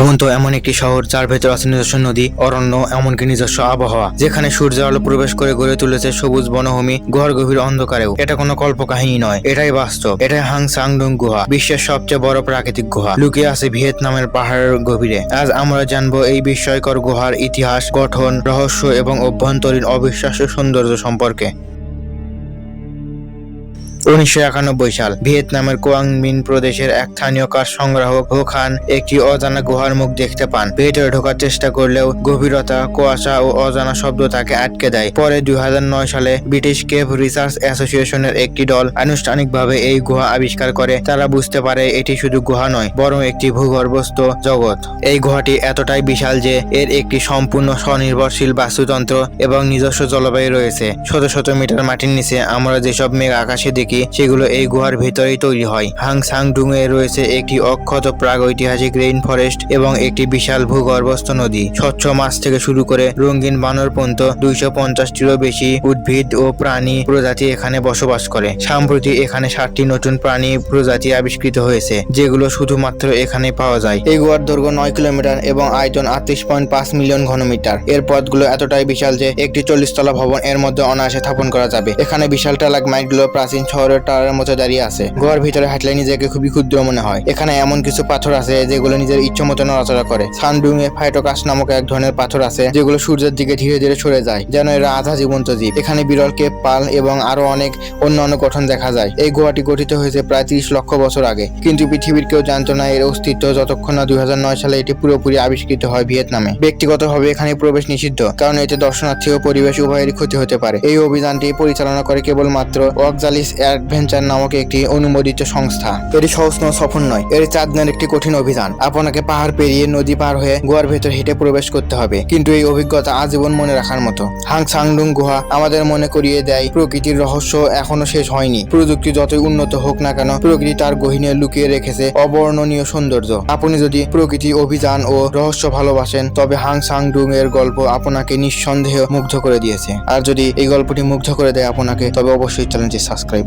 আগন্ত এমন একটি শহর, যার ভেতর আছে নিজস্ব নদী, অরণ্য, এমনকি নিজস্ব আবহাওয়া, যেখানে সূর্যের আলো প্রবেশ করে গড়ে তুলেছে সবুজ বনভূমি গুহার গভীর অন্ধকারেও। এটা কোনো কল্পকাহিনী নয়, এটাই বাস্তব, এটাই হাং সাংডুং গুহা, বিশ্বের সবচেয়ে বড় প্রাকৃতিক গুহা। লুকিয়ে আছে ভিয়েতনামের পাহাড়ের গভীরে। আজ আমরা জানব এই বিস্ময়কর গুহার ইতিহাস, গঠন, রহস্য এবং অভ্যন্তরীণ অবিশ্বাস্য সৌন্দর্য সম্পর্কে। উনিশশো একানব্বই সাল ভিয়েতনামের কোয়াংমিন প্রদেশের এক স্থানীয় কাঠ সংগ্রাহক হো খান একটি অজানা গুহার মুখ দেখতে পান। ভেতরে ঢোকার চেষ্টা করলেও গভীরতা, কুয়াশা ও অজানা শব্দ তাকে আটকে দেয়। পরে দুই হাজার নয় সালে ব্রিটিশ কেভ রিসার্চ অ্যাসোসিয়েশনের একটি দল আনুষ্ঠানিকভাবে এই গুহা আবিষ্কার করে। তারা বুঝতে পারে এটি শুধু গুহা নয়, বরং একটি ভূগর্ভস্থ জগৎ। এই গুহাটি এতটাই বিশাল যে এর একটি সম্পূর্ণ স্বনির্ভরশীল বাস্তুতন্ত্র এবং নিজস্ব জলবায়ু রয়েছে। শত শত মিটার মাটির নিচে আমরা যেসব মেঘ আকাশে দেখি সেগুলো এই গুহার ভেতরেই তৈরি হয়। হাং সাংডুং এ রয়েছে একটি অক্ষত প্রাগৈতিহাসিক রেইন ফরেস্ট এবং একটি বিশাল ভূগর্ভস্থ নদী। স্বচ্ছ মাছ থেকে শুরু করে রঙিন বানর পর্যন্ত দুইশো পঞ্চাশটিরও বেশি উদ্ভিদ ও প্রাণী প্রজাতি এখানে বসবাস করে। সম্প্রতি এখানে ষাটটি নতুন প্রাণী প্রজাতি আবিষ্কৃত হয়েছে, যেগুলো শুধুমাত্র এখানে পাওয়া যায়। এই গুহার দৈর্ঘ্য নয় কিলোমিটার এবং আয়তন আটত্রিশ পয়েন্ট পাঁচ মিলিয়ন ঘনমিটার। এর পথগুলো এতটাই বিশাল যে একটি চল্লিশ তলা ভবন এর মধ্যে অনায়াসে স্থাপন করা যাবে। এখানে বিশাল টালাগমাইটগুলো প্রাচীন শহরের টাওয়ারের মতো দাঁড়িয়ে আছে। গুহার ভিতরে হাঁটলে নিজেকে খুবই ক্ষুদ্র মনে হয়। এখানে এমন কিছু পাথর আছে যেগুলো নিজের ইচ্ছে মতো নড়াচড়া করে। সানডুং এ ফাইটোকাস নামক এক ধরনের পাথর আছে যেগুলো সূর্যের দিকে ধীরে ধীরে সরে যায়, যেন এরা আধা জীবন্ত জীব। এখানে বিরল কেপ, পাল এবং আরও অনেক অন্যান্য গঠন দেখা যায়। এই গুহাটি গঠিত হয়েছে প্রায় তিরিশ লক্ষ বছর আগে। কিন্তু পৃথিবীর কেউ জানতো না এর অস্তিত্ব যতক্ষণ না দুই হাজার নয় সালে এটি পুরোপুরি আবিষ্কৃত হয় ভিয়েতনামে। ব্যক্তিগতভাবে এখানে প্রবেশ নিষিদ্ধ, কারণ এতে দর্শনার্থী ও পরিবেশ উভয়েরই ক্ষতি হতে পারে। এই অভিযানটি পরিচালনা করে কেবলমাত্র ওয়াকজালিস অ্যাডভেঞ্চার নামক একটি অনুমোদিত সংস্থা। এটি সহজ কোনো সফর নয়। এর চার দিনের একটি কঠিন অভিযান। আপনাকে পাহাড় পেরিয়ে নদী পার হয়ে গুহার ভেতর হেঁটে প্রবেশ করতে হবে। কিন্তু এই অভিজ্ঞতা আজীবন মনে রাখার মতো। হাং সাংডুং গুহা আমাদের মনে করিয়ে দেয়, প্রকৃতির রহস্য এখনও শেষ হয়নি। প্রযুক্তি যতই উন্নত হোক না কেন, প্রকৃতি তার গহিনে লুকিয়ে রেখেছে অবর্ণনীয় সৌন্দর্য। আপনি যদি প্রকৃতি অভিযান ও রহস্য ভালোবাসেন, তবে হাং সাংডুং এর গল্প আপনাকে নিঃসন্দেহে মুগ্ধ করে দিয়েছে। আর যদি এই গল্পটি মুগ্ধ করে দেয় আপনাকে, তবে অবশ্যই চ্যানেলটি সাবস্ক্রাইব